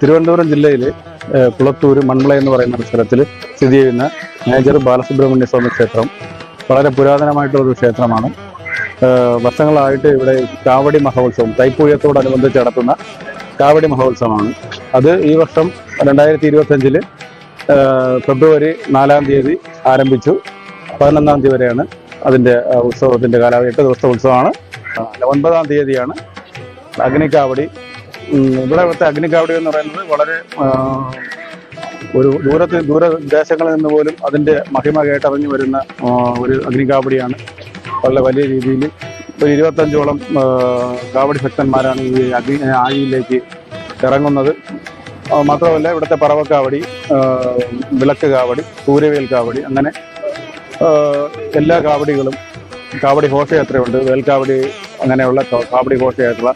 തിരുവനന്തപുരം ജില്ലയിൽ കുളത്തൂർ മൺമള എന്ന് പറയുന്ന സ്ഥലത്തിൽ സ്ഥിതി ചെയ്യുന്ന മേജർ ബാലസുബ്രഹ്മണ്യ സ്വാമി ക്ഷേത്രം വളരെ പുരാതനമായിട്ടുള്ള ഒരു ക്ഷേത്രമാണ് വർഷങ്ങളായിട്ട് ഇവിടെ കാവടി മഹോത്സവം തൈപ്പൂയത്തോടനുബന്ധിച്ച് നടത്തുന്ന കാവടി മഹോത്സവമാണ്. അത് ഈ വർഷം രണ്ടായിരത്തി ഇരുപത്തഞ്ചിൽ ഫെബ്രുവരി നാലാം തീയതി ആരംഭിച്ചു. പതിനൊന്നാം തീയതി വരെയാണ് അതിന്റെ ഉത്സവത്തിന്റെ കാലാവധി എട്ട് ദിവസത്തെ ഉത്സവമാണ്. ഒൻപതാം തീയതിയാണ് അഗ്നിക്കാവടി ഉം, ഇവിടുത്തെ അഗ്നിക്കാവടി എന്ന് പറയുന്നത് വളരെ ഒരു ദൂരത്ത് ദൂരദേശങ്ങളിൽ നിന്ന് പോലും അതിന്റെ മഹിമ കേട്ടറിഞ്ഞു വരുന്ന ഒരു അഗ്നിക്കാവടിയാണ് വളരെ വലിയ രീതിയിൽ ഒരു ഇരുപത്തഞ്ചോളം കാവടി ഭക്തന്മാരാണ് ഈ അഗ്നി ആഴിയിലേക്ക് ഇറങ്ങുന്നത്. മാത്രമല്ല ഇവിടുത്തെ പറവക്കാവടി വിളക്ക് കാവടി സൂര്യവേൽ കാവടി അങ്ങനെ എല്ലാ കാവടികളും കാവടി ഘോഷയാത്രയുണ്ട്. വേൽക്കാവടി അങ്ങനെയുള്ള കാവടി ഘോഷയാത്ര.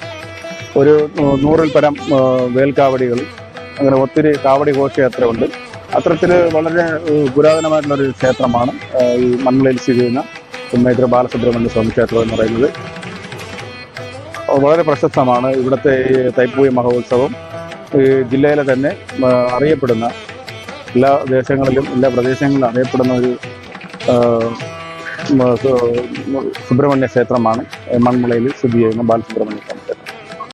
ഒരു നൂറിൽ പരം വേൽക്കാവടികൾ. അങ്ങനെ ഒത്തിരി കാവടി ഘോഷയാത്രയുണ്ട്. അത്തരത്തിൽ വളരെ പുരാതനമായിട്ടുള്ളൊരു ക്ഷേത്രമാണ് ഈ മണ്ണളയിൽ സ്ഥിതി ചെയ്യുന്ന ഉമ്മേത്ര ബാലസുബ്രഹ്മണ്യ സ്വാമി ക്ഷേത്രം എന്ന് പറയുന്നത്. വളരെ പ്രശസ്തമാണ്. ഇവിടുത്തെ ഈ തൈപ്പൂയ മഹോത്സവം ഈ ജില്ലയിലെ തന്നെ അറിയപ്പെടുന്ന എല്ലാ ദേശങ്ങളിലും എല്ലാ പ്രദേശങ്ങളിലും അറിയപ്പെടുന്ന ഒരു സുബ്രഹ്മണ്യ ക്ഷേത്രമാണ് മൺമുളയിൽ സ്ഥിതി ചെയ്യുന്ന ബാലസുബ്രഹ്മണ്യ സ്വാമി.